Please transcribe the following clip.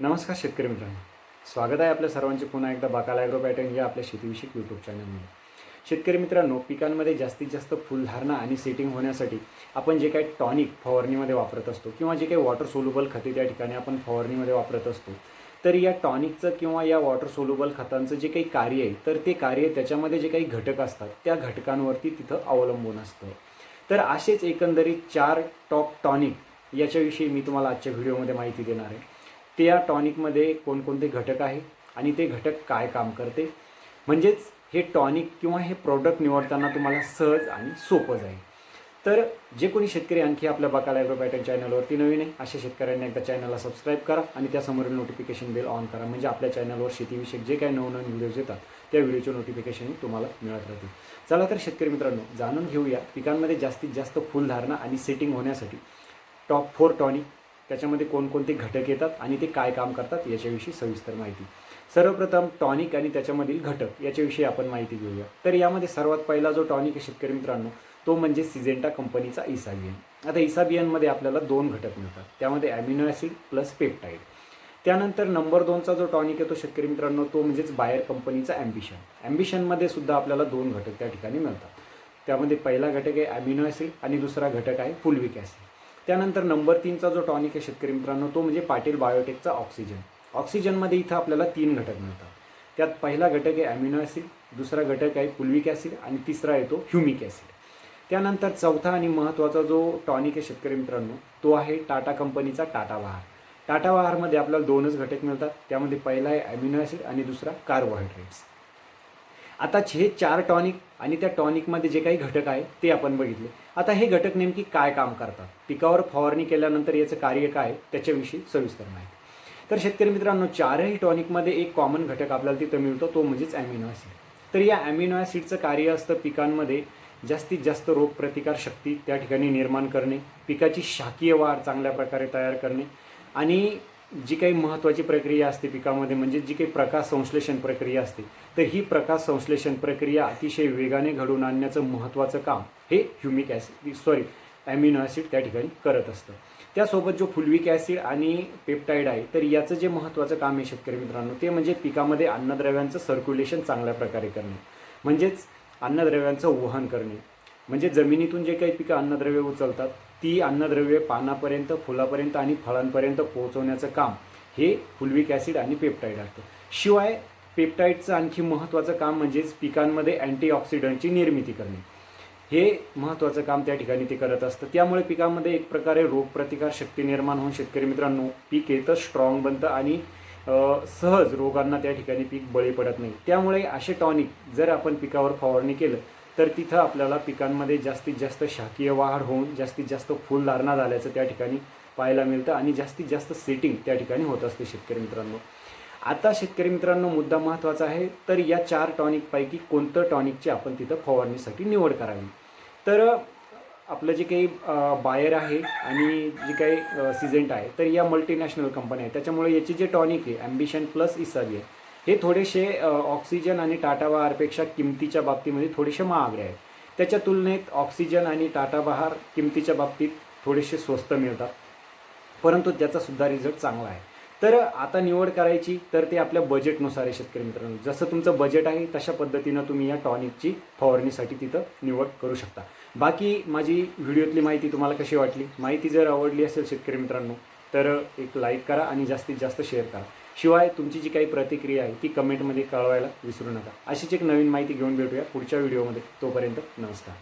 नमस्कार शेतकरी मित्रांनो. स्वागत आहे आपल्या सर्वांचे पुन्हा एकदा बाकाला ॲग्रो पॅटर्न या आपल्या शेतीविषयक यूट्यूब चॅनलमध्ये शेतकरी मित्रांनो पिकांमध्ये जास्तीत जास्त फुलधारणा आणि सेटिंग होण्यासाठी आपण जे काही टॉनिक फवारणीमध्ये वापरत असतो किंवा जे काही वॉटर सोल्युबल खते त्या ठिकाणी आपण फवारणीमध्ये वापरत असतो तर या टॉनिकचं किंवा या वॉटर सोल्युबल खतांचं जे काही कार्य आहे तर ते कार्य त्याच्यामध्ये जे काही घटक असतात त्या घटकांवरती तिथं अवलंबून असतं. तर असेच एकंदरीत चार टॉप टॉनिक याच्याविषयी मी तुम्हाला आजच्या व्हिडिओमध्ये माहिती देणार आहे. ते या टॉनिकमध्ये कोणकोणते घटक आहे आणि ते घटक काय काम करते? म्हणजेच हे टॉनिक किंवा हे प्रॉडक्ट निवडताना तुम्हाला सहज आणि सोपं जाईल. तर जे कोणी शेतकरी आणखी आपल्या बकाला ॲग्रो पॅटर्न चॅनलवरती नवीन आहे अशा शेतकऱ्यांनी एकदा चॅनलला सबस्क्राईब करा आणि त्यासमोरील नोटिफिकेशन बेल ऑन करा. म्हणजे आपल्या चॅनलवर शेतीविषयक जे काही नवनवीन व्हिडिओज येतात त्या व्हिडिओचे नोटिफिकेशन तुम्हाला मिळत राहतील. चला तर शेतकरी मित्रांनो जाणून घेऊया पिकांमध्ये जास्तीत जास्त फुलधारणा आणि सेटिंग होण्यासाठी टॉप फोर टॉनिक त्याच्यामध्ये कोणकोणते घटक येतात आणि ते काय काम करतात याच्याविषयी सविस्तर माहिती. सर्वप्रथम टॉनिक आणि त्याच्यामधील घटक याच्याविषयी आपण माहिती घेऊया. तर यामध्ये सर्वात पहिला जो टॉनिक आहे शेतकरी मित्रांनो तो म्हणजे सिजेंटा कंपनीचा इसाबियन. आता इसाबियनमध्ये आपल्याला दोन घटक मिळतात. त्यामध्ये ॲमिनो ॲसिड प्लस पेप्टाईड त्यानंतर नंबर दोनचा जो टॉनिक आहे तो शेतकरी मित्रांनो तो म्हणजेच बायर कंपनीचा ॲम्बिशन. ॲम्बिशनमध्ये सुद्धा आपल्याला दोन घटक त्या ठिकाणी मिळतात. त्यामध्ये पहिला घटक आहे ॲमिनो ॲसिड आणि दुसरा घटक आहे फुलविक ॲसिड. त्यानंतर नंबर तीनचा जो टॉनिक आहे शेतकरी मित्रांनो तो म्हणजे पाटील बायोटेकचा ऑक्सिजन. ऑक्सिजनमध्ये इथं आपल्याला तीन घटक मिळतात. त्यात पहिला घटक आहे ॲम्युनो ॲसिड दुसरा घटक आहे पुल्विक ॲसिड आणि तिसरा आहे तो ह्युमिक ॲसिड. त्यानंतर चौथा आणि महत्त्वाचा जो टॉनिक आहे शेतकरी मित्रांनो तो आहे टाटा कंपनीचा टाटा वाहार. टाटा बहारमध्ये आपल्याला दोनच घटक मिळतात. त्यामध्ये पहिला आहे ॲम्युनो ॲसिड आणि दुसरा कार्बोहायड्रेट्स. आता हे चार टॉनिक आणि त्या टॉनिकमध्ये जे काही घटक आहे ते आपण बघितले. आता हे घटक नेमकी काय काम करतात? पिकावर फवारणी केल्यानंतर याचं कार्य काय? त्याच्याविषयी सविस्तर माहिती. तर शेतकरी मित्रांनो चारही टॉनिकमध्ये एक कॉमन घटक आपल्याला तिथं मिळतो तो म्हणजेच ॲमिनो ॲसिड तर या ॲमिनो ॲसिडचं कार्य असतं पिकांमध्ये जास्तीत जास्त रोगप्रतिकार शक्ती त्या ठिकाणी निर्माण करणे पिकाची शाकीय वाढ चांगल्या प्रकारे तयार करणे आणि जी काही महत्त्वाची प्रक्रिया असते पिकामध्ये म्हणजे जी काही प्रकाश संश्लेषण प्रक्रिया असते तर ही प्रकाश संश्लेषण प्रक्रिया अतिशय वेगाने घडवून आणण्याचं महत्त्वाचं काम हे humic acid sorry amino acid त्या ठिकाणी करत असतं. त्यासोबत जो फुलविक ॲसिड आणि पेप्टाईड आहे तर याचं जे महत्त्वाचं काम आहे शेतकरी मित्रांनो ते म्हणजे पिकामध्ये अन्नद्रव्यांचं सर्क्युलेशन चांगल्या प्रकारे करणे. म्हणजेच अन्नद्रव्यांचं वहन करणे. म्हणजे जमिनीतून जे काही पिकं अन्नद्रव्य उचलतात ती अन्नद्रव्ये पानापर्यंत फुलापर्यंत आणि फळांपर्यंत पोहोचवण्याचं काम हे फुलविक ॲसिड आणि पेप्टाईड असतं. शिवाय पेप्टाईडचं आणखी महत्त्वाचं काम म्हणजेच पिकांमध्ये अँटीऑक्सिडंटची निर्मिती करणे. हे महत्त्वाचं काम त्या ठिकाणी ते करत असतं. त्यामुळे पिकामध्ये एक प्रकारे रोगप्रतिकार शक्ती निर्माण होऊन शेतकरी मित्रांनो पीक येतं स्ट्रॉंग बनतं आणि सहज रोगांना त्या ठिकाणी पीक बळी पडत नाही. त्यामुळे असे टॉनिक जर आपण पिकावर फवारणी केलं तर तिथं आपल्याला पिकांमध्ये जास्तीत जास्त शाकीय वाढ होऊन जास्तीत जास्त फुलधारणा झाल्याचं त्या ठिकाणी पाहायला मिळतं आणि जास्तीत जास्त सेटिंग त्या ठिकाणी होत असते शेतकरी मित्रांनो. आता शेतकरी मित्रांनो मुद्दा महत्त्वाचा आहे तर या चार टॉनिकपैकी कोणतं टॉनिकची आपण तिथं फवारणीसाठी निवड करावी? तर आपलं जे काही बायर आहे आणि जे काही सिजेंट आहे तर या मल्टीनॅशनल कंपन्या आहे. त्याच्यामुळे याची जे टॉनिक आहे ॲम्बिशन प्लस इसावी आहे. हे थोडेसे ऑक्सिजन आणि टाटा बहारपेक्षा किमतीच्या बाबतीमध्ये थोडेसे महागडे आहेत त्याच्या तुलनेत ऑक्सिजन आणि टाटा बहार किमतीच्या बाबतीत थोडेसे स्वस्त मिळतात. परंतु त्याचासुद्धा रिझल्ट चांगला आहे. तर आता निवड करायची तर ते आपल्या बजेटनुसार आहे शेतकरी मित्रांनो. जसं तुमचं बजेट आहे तशा पद्धतीनं तुम्ही या टॉनिकची फवारणीसाठी तिथं निवड करू शकता. बाकी माझी व्हिडिओतली माहिती तुम्हाला कशी वाटली? माहिती जर आवडली असेल शेतकरी मित्रांनो तर एक लाईक करा आणि जास्तीत जास्त शेअर करा. शिवाय तुमची जी काही प्रतिक्रिया आहे ती कमेंटमध्ये कळवायला विसरू नका. अशीच एक नवीन माहिती घेऊन भेटूया पुढच्या व्हिडिओमध्ये तोपर्यंत नमस्कार.